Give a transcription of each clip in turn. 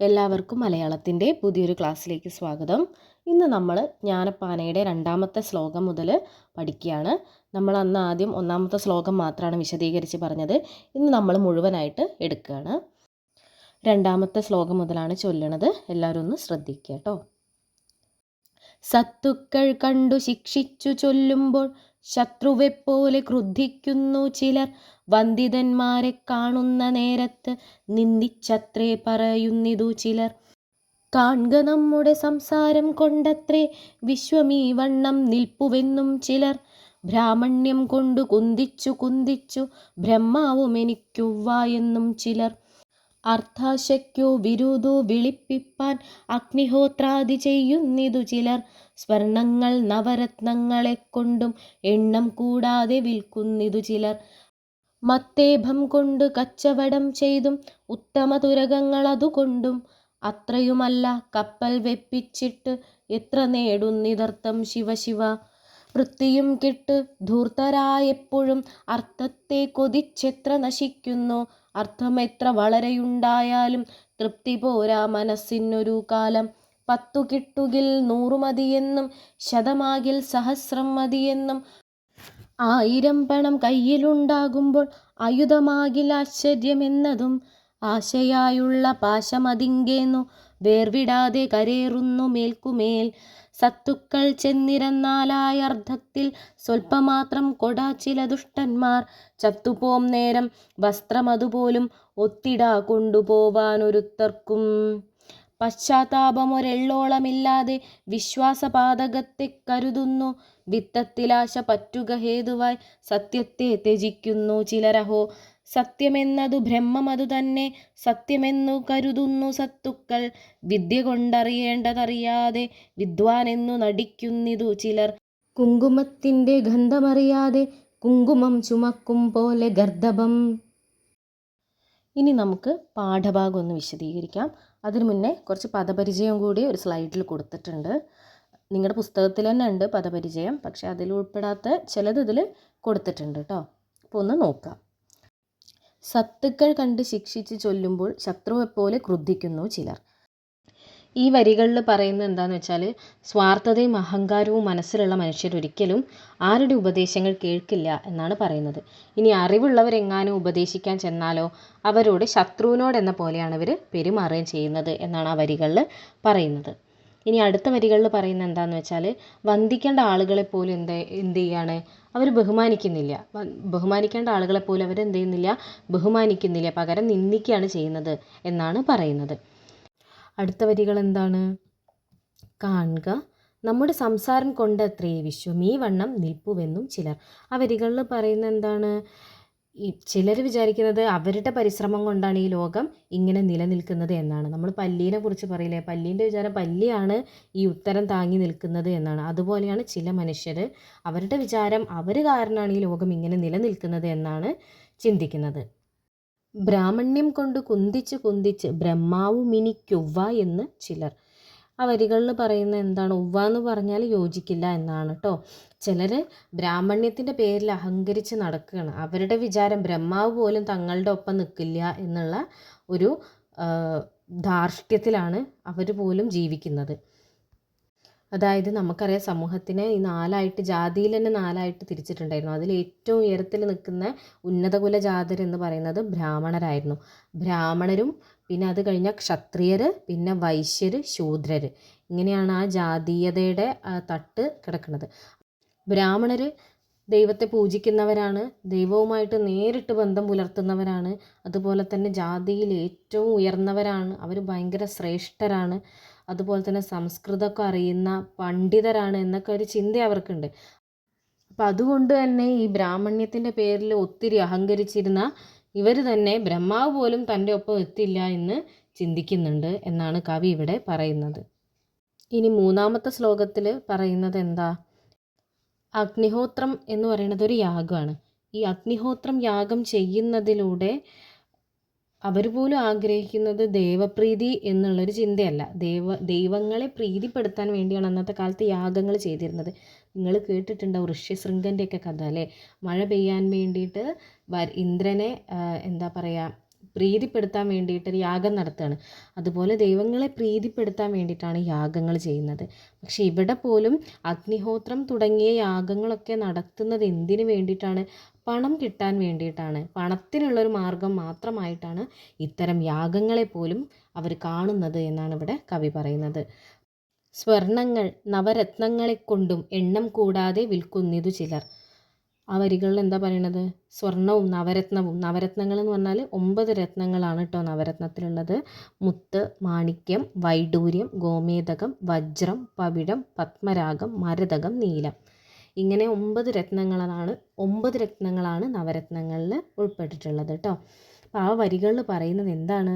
എല്ലാവർക്കും മലയാളത്തിന്റെ പുതിയൊരു ക്ലാസ്സിലേക്ക് സ്വാഗതം. ഇന്ന് നമ്മൾ ജ്ഞാനപ്പാനയുടെ രണ്ടാമത്തെ ശ്ലോകം മുതൽ പഠിക്കുകയാണ്. നമ്മൾ അന്ന് ആദ്യം ഒന്നാമത്തെ ശ്ലോകം മാത്രമാണ് വിശദീകരിച്ച് പറഞ്ഞത്. ഇന്ന് നമ്മൾ മുഴുവനായിട്ട് എടുക്കുകയാണ്. രണ്ടാമത്തെ ശ്ലോകം മുതലാണ് ചൊല്ലണത്. എല്ലാവരും ഒന്ന് ശ്രദ്ധിക്കുക കേട്ടോ. സത്തുക്കൾ കണ്ടു ശിക്ഷിച്ചു ചൊല്ലുമ്പോൾ ശത്രുവെപ്പോലെ ക്രുദ്ധിക്കുന്നു ചിലർ. വന്ദിതന്മാരെ കാണുന്ന നേരത്ത് നിന്ദിച്ചത്രേ പറയുന്നിതു ചിലർ. കാൺക നമ്മുടെ സംസാരം കൊണ്ടത്രേ വിശ്വമീ വണ്ണം നിൽപ്പുവെന്നും ചിലർ. ബ്രാഹ്മണ്യം കൊണ്ടു കുന്തിച്ചു കുന്തിച്ചു ബ്രഹ്മാവും എനിക്കുവ്വ എന്നും ചിലർ. അർത്ഥാശയ്ക്കോ വിരുദോ വിളിപ്പിപ്പാൻ അഗ്നിഹോത്രാദി ചെയ്യുന്നിതു ചിലർ. സ്വർണങ്ങൾ നവരത്നങ്ങളെ കൊണ്ടും എണ്ണം കൂടാതെ വിൽക്കുന്നിതു ചിലർ. മത്തേഭം കൊണ്ട് കച്ചവടം ചെയ്തും ഉത്തമ തുരകങ്ങൾ അതുകൊണ്ടും അത്രയുമല്ല കപ്പൽ വെപ്പിച്ചിട്ട് എത്ര നേടുന്നിതർത്ഥം ശിവശിവ വൃത്തിയും കിട്ട് ധൂർത്തരായെപ്പോഴും അർത്ഥത്തെ കൊതിച്ചെത്ര നശിക്കുന്നു. അർത്ഥമെത്ര വളരെയുണ്ടായാലും തൃപ്തി പോരാ മനസ്സിനൊരു കാലം. പത്തു കിട്ടുകിൽ നൂറു മതിയെന്നും ശതമാകിൽ സഹസ്രം മതിയെന്നും. ആയിരം പണം കയ്യിലുണ്ടാകുമ്പോൾ ആയുധമാകിൽ ആശ്ചര്യമെന്നതും ആശയായുള്ള പാശമതിങ്കേന്നു. വേർവിടാതെ കരേറുന്നു മേൽക്കുമേൽ. സത്തുക്കൾ ചെന്നിരന്നാലായ അർത്ഥത്തിൽ സ്വൽപ്പമാത്രം കൊടാ ചില ദുഷ്ടന്മാർ. ചത്തുപോം നേരം വസ്ത്രമതുപോലും ഒത്തിടാ കൊണ്ടുപോവാനൊരുത്തർക്കും. പശ്ചാത്താപമൊരെള്ളോളമില്ലാതെ വിശ്വാസപാതകത്തെ കരുതുന്നു. വിത്തത്തിലാശ പറ്റുക ഹേതുവായി സത്യത്തെ ത്യജിക്കുന്നു ചിലരഹോ. സത്യമെന്നതു ബ്രഹ്മമതു തന്നെ സത്യമെന്നു കരുതുന്നു സത്തുക്കൾ. വിദ്യ കൊണ്ടറിയേണ്ടതറിയാതെ വിദ്വാനെന്നു നടിക്കുന്നിതു ചിലർ. കുങ്കുമത്തിന്റെ ഗന്ധമറിയാതെ കുങ്കുമം ചുമക്കും പോലെ ഗർദഭം. ഇനി നമുക്ക് പാഠഭാഗം ഒന്ന് വിശദീകരിക്കാം. അതിനു മുന്നേ കുറച്ച് പദപരിചയം കൂടി ഒരു സ്ലൈഡിൽ കൊടുത്തിട്ടുണ്ട്. നിങ്ങളുടെ പുസ്തകത്തിൽ തന്നെ ഉണ്ട് പദപരിചയം പക്ഷേ അതിൽ ഉൾപ്പെടാത്ത ചിലത് ഇതിൽ കൊടുത്തിട്ടുണ്ട് കേട്ടോ. അപ്പോൾ ഒന്ന് നോക്കാം. സത്തുക്കൾ കണ്ട് ശിക്ഷിച്ച് ചൊല്ലുമ്പോൾ ശത്രുവെപ്പോലെ ക്രുദ്ധിക്കുന്നു ചിലർ. ഈ വരികളിൽ പറയുന്നത് എന്താണെന്ന് വെച്ചാൽ സ്വാർത്ഥതയും അഹങ്കാരവും മനസ്സിലുള്ള മനുഷ്യരൊരിക്കലും ആരുടെ ഉപദേശങ്ങൾ കേൾക്കില്ല എന്നാണ് പറയുന്നത്. ഇനി അറിവുള്ളവരെങ്ങാനും ഉപദേശിക്കാൻ ചെന്നാലോ അവരോട് ശത്രുവിനോട് എന്ന പോലെയാണ് ഇവർ പെരുമാറുകയും ചെയ്യുന്നത് എന്നാണ് ആ വരികളിൽ പറയുന്നത്. ഇനി അടുത്ത വരികളിൽ പറയുന്നത് എന്താണെന്ന് വെച്ചാൽ വന്ദിക്കേണ്ട ആളുകളെ പോലും എന്ത് എന്ത് ചെയ്യാണ്? അവർ ബഹുമാനിക്കുന്നില്ല. ബഹുമാനിക്കേണ്ട ആളുകളെ പോലും അവർ എന്ത് ചെയ്യുന്നില്ല? ബഹുമാനിക്കുന്നില്ല. പകരം നിന്ദിക്കുകയാണ് ചെയ്യുന്നത് എന്നാണ് പറയുന്നത്. അടുത്ത വരികൾ എന്താണ്? കാണുക. നമ്മുടെ സംസാരം കൊണ്ടത്രേ വിശ്വം. ഈ വണ്ണം നിൽപ്പുവെന്നും ചിലർ. ആ വരികളിൽ പറയുന്ന എന്താണ്? ഈ ചിലർ വിചാരിക്കുന്നത് അവരുടെ പരിശ്രമം കൊണ്ടാണ് ഈ ലോകം ഇങ്ങനെ നിലനിൽക്കുന്നത് എന്നാണ്. നമ്മൾ പല്ലീനെ കുറിച്ച് പറയില്ലേ? പല്ലീന്റെ വിചാരം പല്ലിയാണ് ഈ ഉത്തരം താങ്ങി നിൽക്കുന്നത് എന്നാണ്. അതുപോലെയാണ് ചില മനുഷ്യർ അവരുടെ വിചാരം അവർ കാരണമാണ് ഈ ലോകം ഇങ്ങനെ നിലനിൽക്കുന്നത് എന്നാണ് ചിന്തിക്കുന്നത്. ബ്രാഹ്മണ്യം കൊണ്ട് കുന്തിച്ച് കുന്തിച്ച് ബ്രഹ്മാവുമിനിക്കുവ എന്ന് ചിലർ ആ വരികളിൽ പറയുന്ന എന്താണ് ഉവ്വ എന്ന് പറഞ്ഞാൽ യോജിക്കില്ല എന്നാണ് കേട്ടോ ചിലർ ബ്രാഹ്മണ്യത്തിന്റെ പേരിൽ അഹങ്കരിച്ച് നടക്കുകയാണ്. അവരുടെ വിചാരം ബ്രഹ്മാവ് പോലും തങ്ങളുടെ ഒപ്പം നിൽക്കില്ല എന്നുള്ള ഒരു ധാർഷ്ട്യത്തിലാണ് അവർ പോലും ജീവിക്കുന്നത്. അതായത് നമുക്കറിയാം സമൂഹത്തിനെ ഈ നാലായിട്ട് ജാതിയിൽ തന്നെ നാലായിട്ട് തിരിച്ചിട്ടുണ്ടായിരുന്നു. അതിൽ ഏറ്റവും ഉയരത്തിൽ നിൽക്കുന്ന ഉന്നതകുല ജാതർ എന്ന് പറയുന്നത് ബ്രാഹ്മണരായിരുന്നു. ബ്രാഹ്മണരും പിന്നെ അത് കഴിഞ്ഞാൽ ക്ഷത്രിയർ പിന്നെ വൈശ്യർ ശൂദ്രർ ഇങ്ങനെയാണ് ആ ജാതീയതയുടെ തട്ട് കിടക്കുന്നത്. ബ്രാഹ്മണർ ദൈവത്തെ പൂജിക്കുന്നവരാണ് ദൈവവുമായിട്ട് നേരിട്ട് ബന്ധം പുലർത്തുന്നവരാണ് അതുപോലെ തന്നെ ജാതിയിൽ ഏറ്റവും ഉയർന്നവരാണ് അവർ ഭയങ്കര ശ്രേഷ്ഠരാണ് അതുപോലെ തന്നെ സംസ്കൃതമൊക്കെ അറിയുന്ന പണ്ഡിതരാണ് എന്നൊക്കെ ഒരു ചിന്ത അവർക്കുണ്ട്. അപ്പം അതുകൊണ്ട് തന്നെ ഈ ബ്രാഹ്മണ്യത്തിന്റെ പേരിൽ ഒത്തിരി അഹങ്കരിച്ചിരുന്ന ഇവർ തന്നെ ബ്രഹ്മാവ് പോലും തന്റെ ഒപ്പം എത്തില്ല എന്ന് ചിന്തിക്കുന്നുണ്ട് എന്നാണ് കവി ഇവിടെ പറയുന്നത്. ഇനി മൂന്നാമത്തെ ശ്ലോകത്തിൽ പറയുന്നത് എന്താ? അഗ്നിഹോത്രം എന്ന് പറയുന്നത് ഒരു യാഗമാണ്. ഈ അഗ്നിഹോത്രം യാഗം ചെയ്യുന്നതിലൂടെ അവർ പോലും ആഗ്രഹിക്കുന്നത് ദേവപ്രീതി എന്നുള്ളൊരു ചിന്തയല്ല. ദൈവ ദൈവങ്ങളെ പ്രീതിപ്പെടുത്താൻ വേണ്ടിയാണ് അന്നത്തെ കാലത്ത് യാഗങ്ങൾ ചെയ്തിരുന്നത്. നിങ്ങൾ കേട്ടിട്ടുണ്ടാവും ഋഷ്യശൃംഗന്റെ ഒക്കെ കഥ അല്ലേ? മഴ പെയ്യാൻ വേണ്ടിയിട്ട് ഇന്ദ്രനെ എന്താ പറയുക പ്രീതിപ്പെടുത്താൻ വേണ്ടിയിട്ട് ഒരു യാഗം നടത്തുകയാണ്. അതുപോലെ ദൈവങ്ങളെ പ്രീതിപ്പെടുത്താൻ വേണ്ടിയിട്ടാണ് യാഗങ്ങൾ ചെയ്യുന്നത്. പക്ഷേ ഇവിടെ പോലും അഗ്നിഹോത്രം തുടങ്ങിയ യാഗങ്ങളൊക്കെ നടത്തുന്നത് എന്തിനു വേണ്ടിയിട്ടാണ്? പണം കിട്ടാൻ വേണ്ടിയിട്ടാണ്. പണത്തിനുള്ളൊരു മാർഗം മാത്രമായിട്ടാണ് ഇത്തരം യാഗങ്ങളെ പോലും അവർ കാണുന്നത് എന്നാണ് ഇവിടെ കവി പറയുന്നത്. സ്വർണങ്ങൾ നവരത്നങ്ങളെ കൊണ്ടും എണ്ണം കൂടാതെ വിൽക്കുന്നിതു ചിലർ. ആ വരികളിൽ എന്താ പറയണത്? സ്വർണവും നവരത്നവും. നവരത്നങ്ങൾ എന്ന് പറഞ്ഞാൽ ഒമ്പത് രത്നങ്ങളാണ് കേട്ടോ നവരത്നത്തിലുള്ളത്. മുത്ത് മാണിക്യം വൈഡൂര്യം ഗോമേതകം വജ്രം പവിഴം പത്മരാഗം മരതകം നീലം. ഇങ്ങനെ ഒമ്പത് രത്നങ്ങളാണ് ഒമ്പത് രത്നങ്ങളാണ് നവരത്നങ്ങളിൽ ഉൾപ്പെട്ടിട്ടുള്ളത് കേട്ടോ അപ്പോൾ ആ വരികളിൽ പറയുന്നത് എന്താണ്?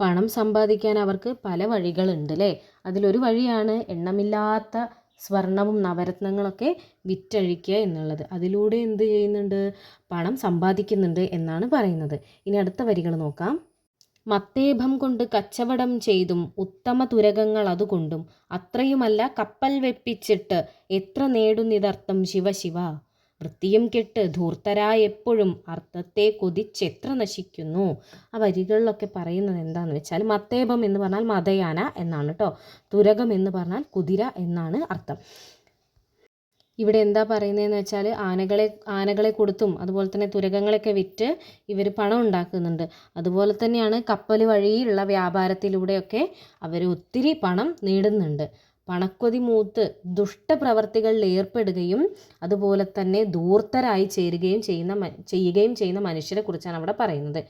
പണം സമ്പാദിക്കാൻ അവർക്ക് പല വഴികളുണ്ട് അല്ലേ അതിലൊരു വഴിയാണ് എണ്ണമില്ലാത്ത സ്വർണവും നവരത്നങ്ങളൊക്കെ വിറ്റഴിക്കുക എന്നുള്ളത്. അതിലൂടെ എന്ത് ചെയ്യുന്നുണ്ട്? പണം സമ്പാദിക്കുന്നുണ്ട് എന്നാണ് പറയുന്നത്. ഇനി അടുത്ത വരികൾ നോക്കാം. മത്തേഭം കൊണ്ട് കച്ചവടം ചെയ്തും ഉത്തമ തുരകങ്ങൾ അതുകൊണ്ടും അത്രയുമല്ല കപ്പൽ വെപ്പിച്ചിട്ട് എത്ര നേടുന്നിതർത്ഥം ശിവശിവ വൃത്തിയും കെട്ട് ധൂർത്തരായെപ്പോഴും അർത്ഥത്തെ കൊതിച്ചെത്ര നശിക്കുന്നു? ആ വരികളിലൊക്കെ പറയുന്നത് എന്താണെന്ന് വെച്ചാൽ മത്തേപം എന്ന് പറഞ്ഞാൽ മതയാന എന്നാണ് കേട്ടോ തുരകം എന്ന് പറഞ്ഞാൽ കുതിര എന്നാണ് അർത്ഥം. ഇവിടെ എന്താ പറയുന്നതെന്ന് വെച്ചാൽ ആനകളെ ആനകളെ കൊടുത്തും അതുപോലെ തന്നെ തുരകങ്ങളൊക്കെ വിറ്റ് ഇവർ പണം ഉണ്ടാക്കുന്നുണ്ട്. അതുപോലെ തന്നെയാണ് കപ്പൽ വഴിയുള്ള വ്യാപാരത്തിലൂടെയൊക്കെ അവർ ഒത്തിരി പണം നേടുന്നുണ്ട്. പണക്കൊതി മൂത്ത് ദുഷ്ടപ്രവർത്തികളിൽ ഏർപ്പെടുകയും അതുപോലെ തന്നെ ധൂർത്തരായി ചേരുകയും ചെയ്യുന്ന ചെയ്യുകയും ചെയ്യുന്ന മനുഷ്യരെ കുറിച്ചാണ് അവിടെ പറയുന്നത്.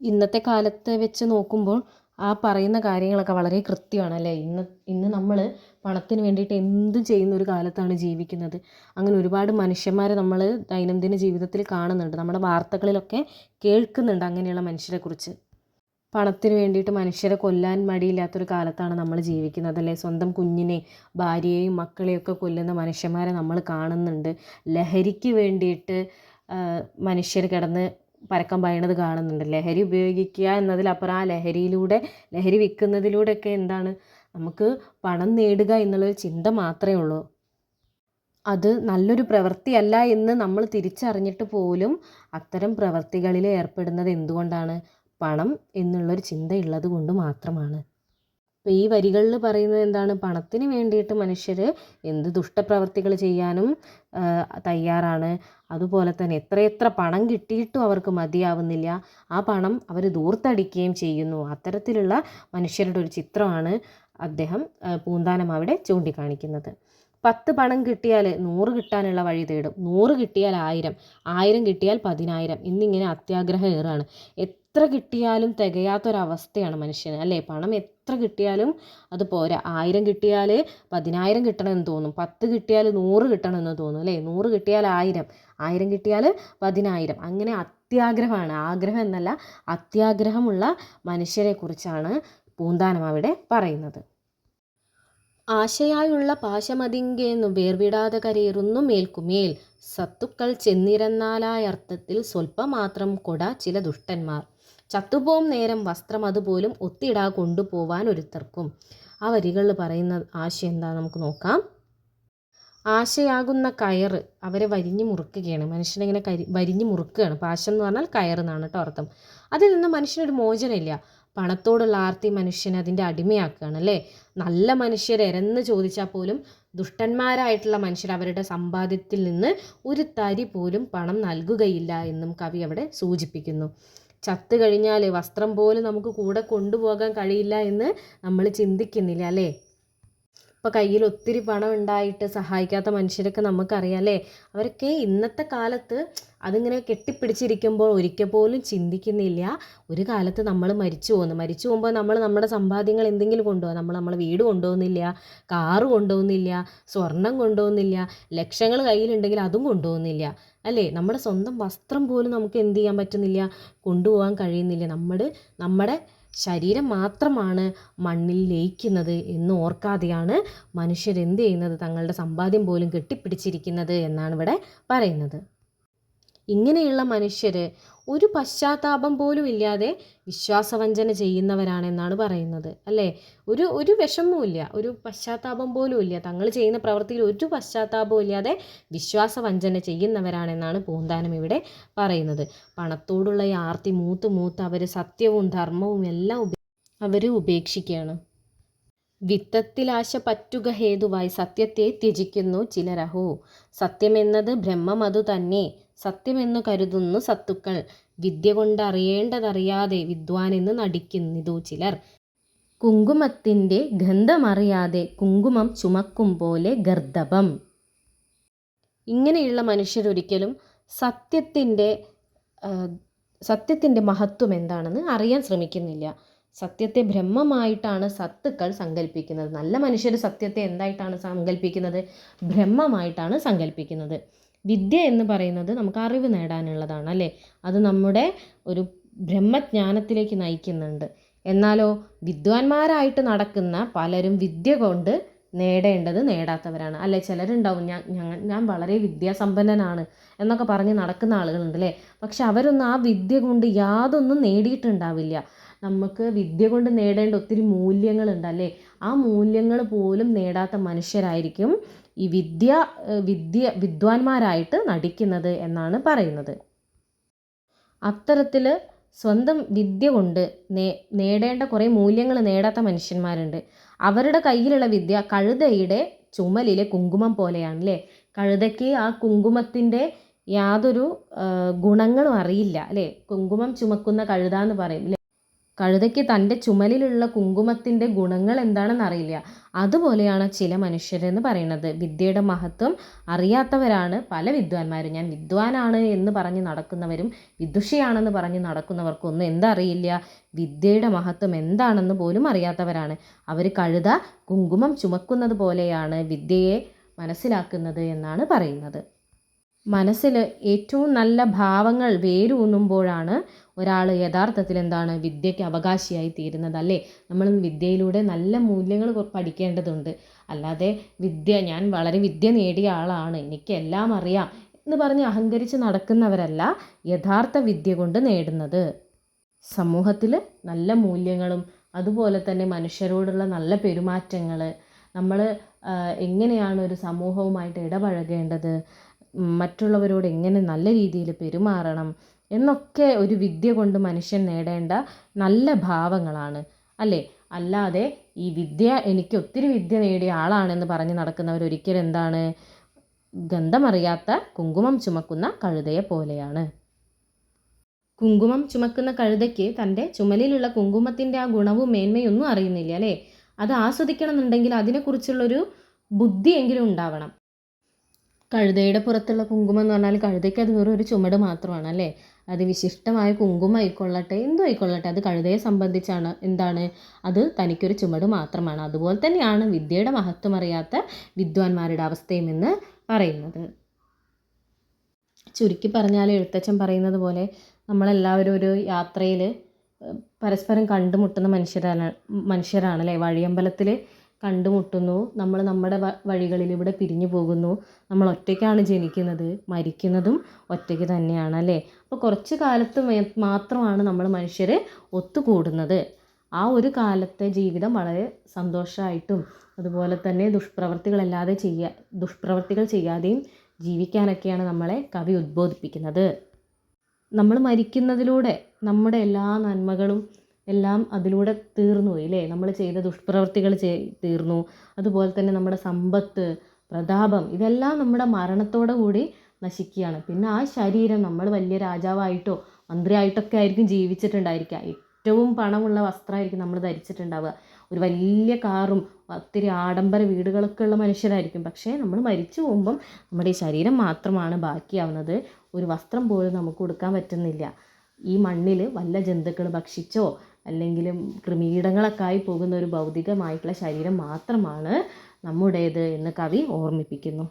ഇന്നത്തെ കാലത്ത് വെച്ച് നോക്കുമ്പോൾ ആ പറയുന്ന കാര്യങ്ങളൊക്കെ വളരെ കൃത്യമാണ് അല്ലേ? ഇന്ന് ഇന്ന് നമ്മൾ പണത്തിന് വേണ്ടിയിട്ട് എന്തും ചെയ്യുന്ന ഒരു കാലത്താണ് ജീവിക്കുന്നത്. അങ്ങനെ ഒരുപാട് മനുഷ്യന്മാരെ നമ്മൾ ദൈനംദിന ജീവിതത്തിൽ കാണുന്നുണ്ട്. നമ്മുടെ വാർത്തകളിലൊക്കെ കേൾക്കുന്നുണ്ട് അങ്ങനെയുള്ള മനുഷ്യരെ കുറിച്ച്. പണത്തിന് വേണ്ടിയിട്ട് മനുഷ്യരെ കൊല്ലാൻ മടിയില്ലാത്തൊരു കാലത്താണ് നമ്മൾ ജീവിക്കുന്നത് അല്ലേ? സ്വന്തം കുഞ്ഞിനെ ഭാര്യയെയും മക്കളെയൊക്കെ കൊല്ലുന്ന മനുഷ്യന്മാരെ നമ്മൾ കാണുന്നുണ്ട്. ലഹരിക്ക് വേണ്ടിയിട്ട് മനുഷ്യർ കിടന്ന് പരക്കം പായണത് കാണുന്നുണ്ട്. ലഹരി ഉപയോഗിക്കുക എന്നതിലപ്പുറം ആ ലഹരിയിലൂടെ ലഹരി വിൽക്കുന്നതിലൂടെയൊക്കെ എന്താണ്? നമുക്ക് പണം നേടുക എന്നുള്ളൊരു ചിന്ത മാത്രമേ ഉള്ളൂ. അത് നല്ലൊരു പ്രവൃത്തിയല്ല എന്ന് നമ്മൾ തിരിച്ചറിഞ്ഞിട്ട് പോലും അത്തരം പ്രവൃത്തികളിൽ ഏർപ്പെടുന്നത് എന്തുകൊണ്ടാണ്? പണം എന്നുള്ളൊരു ചിന്തയുള്ളത് കൊണ്ട് മാത്രമാണ്. അപ്പോൾ ഈ വരികളിൽ പറയുന്നത് എന്താണ്? പണത്തിന് വേണ്ടിയിട്ട് മനുഷ്യർ എന്ത് ദുഷ്ടപ്രവർത്തികൾ ചെയ്യാനും തയ്യാറാണ്. അതുപോലെ തന്നെ എത്രയെത്ര പണം കിട്ടിയിട്ടും അവർക്ക് മതിയാവുന്നില്ല. ആ പണം അവർ ദൂർത്തടിക്കുകയും ചെയ്യുന്നു. അത്തരത്തിലുള്ള മനുഷ്യരുടെ ഒരു ചിത്രമാണ് അദ്ദേഹം പൂന്താനം അവിടെ ചൂണ്ടിക്കാണിക്കുന്നത്. പത്ത് പണം കിട്ടിയാൽ നൂറ് കിട്ടാനുള്ള വഴി തേടും. നൂറ് കിട്ടിയാൽ ആയിരം ആയിരം കിട്ടിയാൽ പതിനായിരം എന്നിങ്ങനെ അത്യാഗ്രഹം ഏറാണ്. എത്ര കിട്ടിയാലും തികയാത്തൊരവസ്ഥയാണ് മനുഷ്യന് അല്ലേ? പണം എത്ര കിട്ടിയാലും അത് പോരാ. ആയിരം കിട്ടിയാൽ പതിനായിരം കിട്ടണമെന്ന് തോന്നും. പത്ത് കിട്ടിയാൽ നൂറ് കിട്ടണമെന്ന് തോന്നും അല്ലേ? നൂറ് കിട്ടിയാൽ ആയിരം ആയിരം കിട്ടിയാൽ പതിനായിരം. അങ്ങനെ അത്യാഗ്രഹമാണ്. ആഗ്രഹം എന്നല്ല അത്യാഗ്രഹമുള്ള മനുഷ്യരെക്കുറിച്ചാണ് പൂന്താനം അവിടെ പറയുന്നത്. ആശയായുള്ള പാശമതിങ്കേന്നു വേർവിടാതെ കരയിറുന്നു മേൽക്കുമേൽ. സത്തുക്കൾ ചെന്നിരന്നാലായർത്ഥത്തിൽ സ്വല്പമാത്രം കൊട ചില ദുഷ്ടന്മാർ. ചത്തുപോം നേരം വസ്ത്രം അതുപോലും ഒത്തിടാ കൊണ്ടുപോവാൻ ഒരുത്തർക്കും. ആ വരികളിൽ പറയുന്ന ആശയം എന്താ നമുക്ക് നോക്കാം. ആശയാകുന്ന കയറ് അവരെ വരിഞ്ഞു മുറുക്കുകയാണ്. മനുഷ്യനിങ്ങനെ കരി വരിഞ്ഞു മുറുക്കുകയാണ്. പാശം എന്ന് പറഞ്ഞാൽ കയറെന്നാണ് കേട്ടോ അർത്ഥം. അതിൽ നിന്ന് മനുഷ്യനൊരു മോചനമില്ല. പണത്തോടുള്ള ആർത്തി മനുഷ്യനെ അതിന്റെ അടിമയാക്കുകയാണ് അല്ലേ? നല്ല മനുഷ്യർ എരന്ന് ചോദിച്ചാൽ പോലും ദുഷ്ടന്മാരായിട്ടുള്ള മനുഷ്യർ അവരുടെ സമ്പാദ്യത്തിൽ നിന്ന് ഒരു തരി പോലും പണം നൽകുകയില്ല എന്നും കവി അവിടെ സൂചിപ്പിക്കുന്നു. ചത്തു കഴിഞ്ഞാൽ വസ്ത്രം പോലും നമുക്ക് കൂടെ കൊണ്ടുപോകാൻ കഴിയില്ല എന്ന് നമ്മൾ ചിന്തിക്കുന്നില്ല അല്ലേ? ഇപ്പോൾ കയ്യിൽ ഒത്തിരി പണം ഉണ്ടായിട്ട് സഹായിക്കാത്ത മനുഷ്യരൊക്കെ നമുക്കറിയാം അല്ലേ? അവരൊക്കെ ഇന്നത്തെ കാലത്ത് അതിങ്ങനെ കെട്ടിപ്പിടിച്ചിരിക്കുമ്പോൾ ഒരിക്കൽ പോലും ചിന്തിക്കുന്നില്ല. ഒരു കാലത്ത് നമ്മൾ മരിച്ചു പോകുന്നു മരിച്ചു പോകുമ്പോൾ നമ്മൾ നമ്മുടെ സമ്പാദ്യങ്ങൾ എന്തെങ്കിലും കൊണ്ടുപോകാം. നമ്മൾ നമ്മളെ വീട് കൊണ്ടുപോകുന്നില്ല കാറ് കൊണ്ടുപോകുന്നില്ല സ്വർണം കൊണ്ടുപോകുന്നില്ല ലക്ഷങ്ങൾ കയ്യിലുണ്ടെങ്കിൽ അതും കൊണ്ടുപോകുന്നില്ല അല്ലേ? നമ്മുടെ സ്വന്തം വസ്ത്രം പോലും നമുക്ക് എന്ത് ചെയ്യാൻ പറ്റുന്നില്ല? കൊണ്ടുപോകാൻ കഴിയുന്നില്ല. നമ്മൾ നമ്മുടെ ശരീരം മാത്രമാണ് മണ്ണിൽ ലയിക്കുന്നത് എന്ന് ഓർക്കാതെയാണ് മനുഷ്യരെന്ത് ചെയ്യുന്നത്? തങ്ങളുടെ സമ്പാദ്യം പോലും കെട്ടിപ്പിടിച്ചിരിക്കുന്നത് എന്നാണ് ഇവിടെ പറയുന്നത്. ഇങ്ങനെയുള്ള മനുഷ്യർ ഒരു പശ്ചാത്താപം പോലും ഇല്ലാതെ വിശ്വാസവഞ്ചന ചെയ്യുന്നവരാണെന്നാണ് പറയുന്നത് അല്ലേ? ഒരു ഒരു വിഷമവുമില്ല ഒരു പശ്ചാത്താപം പോലും ഇല്ല. തങ്ങൾ ചെയ്യുന്ന പ്രവൃത്തിയിൽ ഒരു പശ്ചാത്താപവും ഇല്ലാതെ വിശ്വാസവഞ്ചന ചെയ്യുന്നവരാണെന്നാണ് പൂന്താനം ഇവിടെ പറയുന്നത്. പണത്തോടുള്ള ഈ ആർത്തി മൂത്ത് മൂത്ത് അവർ സത്യവും ധർമ്മവും എല്ലാം അവർ ഉപേക്ഷിക്കുകയാണ്. വിത്തത്തിലാശ പറ്റുക ഹേതുവായി സത്യത്തെ ത്യജിക്കുന്നു ചിലരഹോ. സത്യമെന്നത് ബ്രഹ്മമതു തന്നെ. സത്യമെന്നു കരുതുന്നു സത്തുക്കൾ. വിദ്യ കൊണ്ട് അറിയേണ്ടതറിയാതെ വിദ്വാനെന്ന് നടിക്കുന്നിതു ചിലർ. കുങ്കുമത്തിന്റെ ഗന്ധമറിയാതെ കുങ്കുമം ചുമക്കും പോലെ ഗർദഭം. ഇങ്ങനെയുള്ള മനുഷ്യരൊരിക്കലും സത്യത്തിന്റെ സത്യത്തിന്റെ മഹത്വം എന്താണെന്ന് അറിയാൻ ശ്രമിക്കുന്നില്ല. സത്യത്തെ ബ്രഹ്മമായിട്ടാണ് സത്തുക്കൾ സങ്കല്പിക്കുന്നത് നല്ല മനുഷ്യർ സത്യത്തെ എന്തായിട്ടാണ് സങ്കല്പിക്കുന്നത് ബ്രഹ്മമായിട്ടാണ് സങ്കല്പിക്കുന്നത് വിദ്യ എന്ന് പറയുന്നത് നമുക്ക് അറിവ് നേടാനുള്ളതാണ് അല്ലേ? അത് നമ്മുടെ ഒരു ബ്രഹ്മജ്ഞാനത്തിലേക്ക് നയിക്കുന്നുണ്ട്. എന്നാലോ വിദ്വാൻമാരായിട്ട് നടക്കുന്ന പലരും വിദ്യ കൊണ്ട് നേടേണ്ടത് നേടാത്തവരാണ്. അല്ലെ? ചിലരുണ്ടാവും ഞാൻ ഞങ്ങൾ ഞാൻ വളരെ വിദ്യാസമ്പന്നനാണ് എന്നൊക്കെ പറഞ്ഞ് നടക്കുന്ന ആളുകളുണ്ട് അല്ലേ? പക്ഷെ അവരൊന്നും ആ വിദ്യ കൊണ്ട് യാതൊന്നും നേടിയിട്ടുണ്ടാവില്ല. നമുക്ക് വിദ്യ കൊണ്ട് നേടേണ്ട ഒത്തിരി മൂല്യങ്ങളുണ്ട് അല്ലേ? ആ മൂല്യങ്ങൾ പോലും നേടാത്ത മനുഷ്യരായിരിക്കും ഈ വിദ്യ വിദ്യ വിദ്വാൻമാരായിട്ട് നടിക്കുന്നത് എന്നാണ് പറയുന്നത്. അത്തരത്തിൽ സ്വന്തം വിദ്യ കൊണ്ട് നേ നേടേണ്ട കുറേ മൂല്യങ്ങൾ നേടാത്ത മനുഷ്യന്മാരുണ്ട്. അവരുടെ കയ്യിലുള്ള വിദ്യ കഴുതയുടെ ചുമലിലെ കുങ്കുമം പോലെയാണ് അല്ലേ കഴുതയ്ക്ക് ആ കുങ്കുമത്തിന്റെ യാതൊരു ഗുണങ്ങളും അറിയില്ല അല്ലേ? കുങ്കുമം ചുമക്കുന്ന കഴുത എന്ന് പറയും കഴുതയ്ക്ക് തന്റെ ചുമലിലുള്ള കുങ്കുമത്തിന്റെ ഗുണങ്ങൾ എന്താണെന്നറിയില്ല. അതുപോലെയാണ് ചില മനുഷ്യരെന്ന് പറയുന്നത്. വിദ്യയുടെ മഹത്വം അറിയാത്തവരാണ് പല വിദ്വാൻമാരും. ഞാൻ വിദ്വാനാണ് എന്ന് പറഞ്ഞ് നടക്കുന്നവരും വിദുഷിയാണെന്ന് പറഞ്ഞ് നടക്കുന്നവർക്കൊന്നും എന്തറിയില്ല. വിദ്യയുടെ മഹത്വം എന്താണെന്ന് പോലും അറിയാത്തവരാണ്. അവർ കഴുത കുങ്കുമം ചുമക്കുന്നത് പോലെയാണ് വിദ്യയെ മനസ്സിലാക്കുന്നത് എന്നാണ് പറയുന്നത്. മനസ്സിൽ ഏറ്റവും നല്ല ഭാവങ്ങൾ വേരൂന്നുമ്പോഴാണ് ഒരാൾ യഥാർത്ഥത്തിൽ എന്താണ് വിദ്യയ്ക്ക് അവകാശിയായി തീരുന്നത് അല്ലേ നമ്മൾ വിദ്യയിലൂടെ നല്ല മൂല്യങ്ങൾ പഠിക്കേണ്ടതുണ്ട്. അല്ലാതെ വിദ്യ ഞാൻ വളരെ വിദ്യ നേടിയ ആളാണ്. എനിക്ക് എല്ലാം അറിയാം എന്ന് പറഞ്ഞ് അഹങ്കരിച്ച് നടക്കുന്നവരല്ല യഥാർത്ഥ വിദ്യ കൊണ്ട് നേടുന്നത്. സമൂഹത്തിൽ നല്ല മൂല്യങ്ങളും അതുപോലെ തന്നെ മനുഷ്യരോടുള്ള നല്ല പെരുമാറ്റങ്ങൾ നമ്മൾ എങ്ങനെയാണ് ഒരു സമൂഹവുമായിട്ട് ഇടപഴകേണ്ടത് മറ്റുള്ളവരോട് എങ്ങനെ നല്ല രീതിയിൽ പെരുമാറണം എന്നൊക്കെ ഒരു വിദ്യ കൊണ്ട് മനുഷ്യൻ നേടേണ്ട നല്ല ഭാവങ്ങളാണ്. അല്ലേ? അല്ലാതെ ഈ വിദ്യ എനിക്ക് ഒത്തിരി വിദ്യ നേടിയ ആളാണെന്ന് പറഞ്ഞ് നടക്കുന്നവർ ഒരിക്കലും എന്താണ്? ഗന്ധമറിയാത്ത കുങ്കുമം ചുമക്കുന്ന കഴുതയെ പോലെയാണ്. കുങ്കുമം ചുമക്കുന്ന കഴുതയ്ക്ക് തന്റെ ചുമലിലുള്ള കുങ്കുമത്തിന്റെ ആ ഗുണവും മേന്മയൊന്നും അറിയുന്നില്ല അല്ലേ? അത് ആസ്വദിക്കണം എന്നുണ്ടെങ്കിൽ അതിനെക്കുറിച്ചുള്ളൊരു ബുദ്ധിയെങ്കിലും ഉണ്ടാവണം. കഴുതയുടെ പുറത്തുള്ള കുങ്കുമം എന്ന് പറഞ്ഞാൽ കഴുതയ്ക്ക് അത് വെറും ഒരു ചുമട് മാത്രമാണ് അല്ലേ? അത് വിശിഷ്ടമായ കുങ്കുമം ആയിക്കൊള്ളട്ടെ എന്തോ ആയിക്കൊള്ളട്ടെ അത് കഴുതയെ സംബന്ധിച്ചാണ്. എന്താണ്? അത് തനിക്കൊരു ചുമട് മാത്രമാണ്. അതുപോലെ തന്നെയാണ് വിദ്യയുടെ മഹത്വം അറിയാത്ത വിദ്വാൻമാരുടെ അവസ്ഥയും എന്ന് പറയുന്നത്. ചുരുക്കി പറഞ്ഞാൽ എഴുത്തച്ഛൻ പറയുന്നത് പോലെ നമ്മളെല്ലാവരും ഒരു യാത്രയിൽ പരസ്പരം കണ്ടുമുട്ടുന്ന മനുഷ്യരാണ് മനുഷ്യരാണ് അല്ലേ വഴിയമ്പലത്തിൽ കണ്ടുമുട്ടുന്നു. നമ്മൾ നമ്മുടെ വഴികളിലൂടെ പിരിഞ്ഞു പോകുന്നു. നമ്മൾ ഒറ്റയ്ക്കാണ് ജനിക്കുന്നത്. മരിക്കുന്നതും ഒറ്റയ്ക്ക് തന്നെയാണ് അല്ലേ അപ്പോൾ കുറച്ച് കാലത്ത് മാത്രമാണ് നമ്മൾ മനുഷ്യർ ഒത്തുകൂടുന്നത്. ആ ഒരു കാലത്തെ ജീവിതം വളരെ സന്തോഷമായിട്ടും അതുപോലെ തന്നെ ദുഷ്പ്രവർത്തികളല്ലാതെ ചെയ്യുക ദുഷ്പ്രവർത്തികൾ ചെയ്യാതെയും ജീവിക്കാനൊക്കെയാണ് നമ്മളെ കവി ഉദ്ബോധിപ്പിക്കുന്നത്. നമ്മൾ മരിക്കുന്നതിലൂടെ നമ്മുടെ എല്ലാ നന്മകളും എല്ലാം അതിലൂടെ തീർന്നു ഇല്ലേ നമ്മൾ ചെയ്ത ദുഷ്പ്രവൃത്തികൾ തീർന്നു. അതുപോലെ തന്നെ നമ്മുടെ സമ്പത്ത് പ്രതാപം ഇതെല്ലാം നമ്മുടെ മരണത്തോടു കൂടി നശിക്കുകയാണ്. പിന്നെ ആ ശരീരം നമ്മൾ വലിയ രാജാവായിട്ടോ മന്ത്രിയായിട്ടൊക്കെ ആയിരിക്കും ജീവിച്ചിട്ടുണ്ടായിരിക്കുക. ഏറ്റവും പണമുള്ള വസ്ത്രമായിരിക്കും നമ്മൾ ധരിച്ചിട്ടുണ്ടാവുക. ഒരു വലിയ കാറും ഒത്തിരി ആഡംബര വീടുകളൊക്കെ ഉള്ള മനുഷ്യരായിരിക്കും. പക്ഷേ നമ്മൾ മരിച്ചു പോകുമ്പം നമ്മുടെ ഈ ശരീരം മാത്രമാണ് ബാക്കിയാവുന്നത്. ഒരു വസ്ത്രം പോലും നമുക്ക് കൊടുക്കാൻ പറ്റുന്നില്ല. ഈ മണ്ണിൽ വല്ല ജന്തുക്കൾ ഭക്ഷിച്ചോ അല്ലെങ്കിൽ കൃമീടങ്ങളൊക്കെ ആയി പോകുന്ന ഒരു ഭൗതികമായിട്ടുള്ള ശരീരം മാത്രമാണ് നമ്മുടേത് എന്ന് കവി ഓർമ്മിപ്പിക്കുന്നു.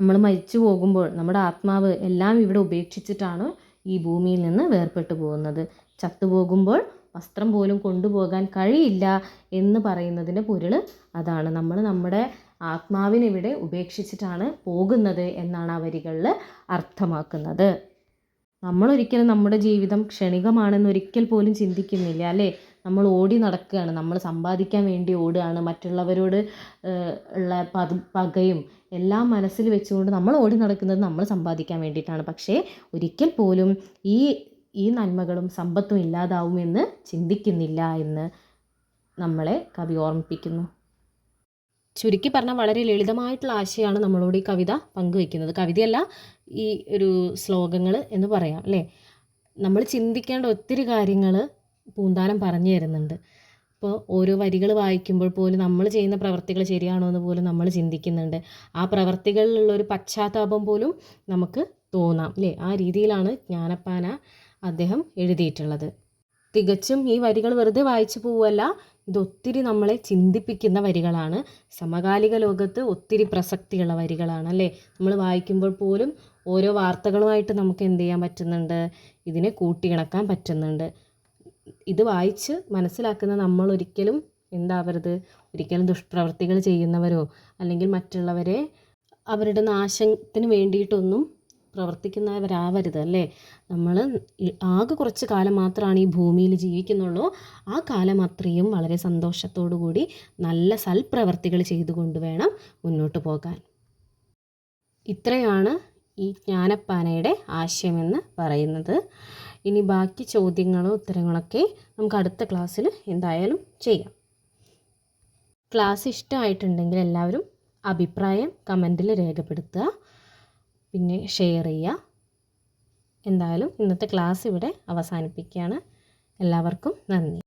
നമ്മൾ മരിച്ചു പോകുമ്പോൾ നമ്മുടെ ആത്മാവ് എല്ലാം ഇവിടെ ഉപേക്ഷിച്ചിട്ടാണ് ഈ ഭൂമിയിൽ നിന്ന് വേർപെട്ടു പോകുന്നത്. ചത്തുപോകുമ്പോൾ വസ്ത്രം പോലും കൊണ്ടുപോകാൻ കഴിയില്ല എന്ന് പറയുന്നതിന്റെ പൊരുൾ അതാണ്. നമ്മൾ നമ്മുടെ ആത്മാവിനിവിടെ ഉപേക്ഷിച്ചിട്ടാണ് പോകുന്നത് എന്നാണ് ആ വരികളിൽ അർത്ഥമാക്കുന്നത്. നമ്മളൊരിക്കലും നമ്മുടെ ജീവിതം ക്ഷണികമാണെന്ന് ഒരിക്കൽ പോലും ചിന്തിക്കുന്നില്ല അല്ലേ? നമ്മൾ ഓടി നടക്കുകയാണ്. നമ്മൾ സമ്പാദിക്കാൻ വേണ്ടി ഓടുകയാണ്. മറ്റുള്ളവരോട് ഉള്ള പകയും എല്ലാം മനസ്സിൽ വെച്ചുകൊണ്ട് നമ്മൾ ഓടി നടക്കുന്നത് നമ്മൾ സമ്പാദിക്കാൻ വേണ്ടിയിട്ടാണ്. പക്ഷേ ഒരിക്കൽ പോലും ഈ ഈ നന്മകളും സമ്പത്തും ഇല്ലാതാവുമെന്ന് ചിന്തിക്കുന്നില്ല എന്ന് നമ്മളെ കവി ഓർമ്മിപ്പിക്കുന്നു. ചുരുക്കി പറഞ്ഞാൽ വളരെ ലളിതമായിട്ടുള്ള ആശയമാണ് നമ്മളോട് ഈ കവിത പങ്കുവെക്കുന്നത് കവിതയല്ല ഈ ഒരു ശ്ലോകങ്ങൾ എന്ന് പറയാം അല്ലേ? നമ്മൾ ചിന്തിക്കേണ്ട ഒത്തിരി കാര്യങ്ങൾ പൂന്താനം പറഞ്ഞു തരുന്നുണ്ട്. ഇപ്പോൾ ഓരോ വരികൾ വായിക്കുമ്പോൾ പോലും നമ്മൾ ചെയ്യുന്ന പ്രവർത്തികൾ ശരിയാണോ എന്ന് പോലും നമ്മൾ ചിന്തിക്കുന്നുണ്ട്. ആ പ്രവർത്തികളിലുള്ള ഒരു പശ്ചാത്താപം പോലും നമുക്ക് തോന്നാം അല്ലേ? ആ രീതിയിലാണ് ജ്ഞാനപ്പാന അദ്ദേഹം എഴുതിയിട്ടുള്ളത്. തികച്ചും ഈ വരികൾ വെറുതെ വായിച്ചു പോവുമല്ല ഇതൊത്തിരി നമ്മളെ ചിന്തിപ്പിക്കുന്ന വരികളാണ്. സമകാലിക ലോകത്ത് ഒത്തിരി പ്രസക്തിയുള്ള വരികളാണ് അല്ലേ? നമ്മൾ വായിക്കുമ്പോൾ പോലും ഓരോ വാർത്തകളുമായിട്ട് നമുക്ക് എന്ത് ചെയ്യാൻ പറ്റുന്നുണ്ട്? ഇതിനെ കൂട്ടിയിണക്കാൻ പറ്റുന്നുണ്ട്. ഇത് വായിച്ച് മനസ്സിലാക്കുന്ന നമ്മൾ ഒരിക്കലും എന്താവരുത്? ഒരിക്കലും ദുഷ്പ്രവർത്തികൾ ചെയ്യുന്നവരോ അല്ലെങ്കിൽ മറ്റുള്ളവരെ അവരുടെ നാശത്തിന് വേണ്ടിയിട്ടൊന്നും പ്രവർത്തിക്കുന്നവരാവരുത് അല്ലേ? നമ്മൾ ആകെ കുറച്ച് കാലം മാത്രമാണ് ഈ ഭൂമിയിൽ ജീവിക്കുന്നുള്ളൂ. ആ കാലം അത്രയും വളരെ സന്തോഷത്തോടു കൂടി നല്ല സൽപ്രവർത്തികൾ ചെയ്തുകൊണ്ട് വേണം മുന്നോട്ട് പോകാൻ. ഇത്രയാണ് ഈ ജ്ഞാനപ്പാനയുടെ ആശയമെന്ന് പറയുന്നത്. ഇനി ബാക്കി ചോദ്യങ്ങളോ ഉത്തരങ്ങളൊക്കെ നമുക്ക് അടുത്ത ക്ലാസ്സിൽ എന്തായാലും ചെയ്യാം. ക്ലാസ് ഇഷ്ടമായിട്ടുണ്ടെങ്കിൽ എല്ലാവരും അഭിപ്രായം കമന്റിൽ രേഖപ്പെടുത്തുക. പിന്നെ ഷെയർ ചെയ്യുക. എന്തായാലും ഇന്നത്തെ ക്ലാസ് ഇവിടെ അവസാനിപ്പിക്കുകയാണ്. എല്ലാവർക്കും നന്ദി.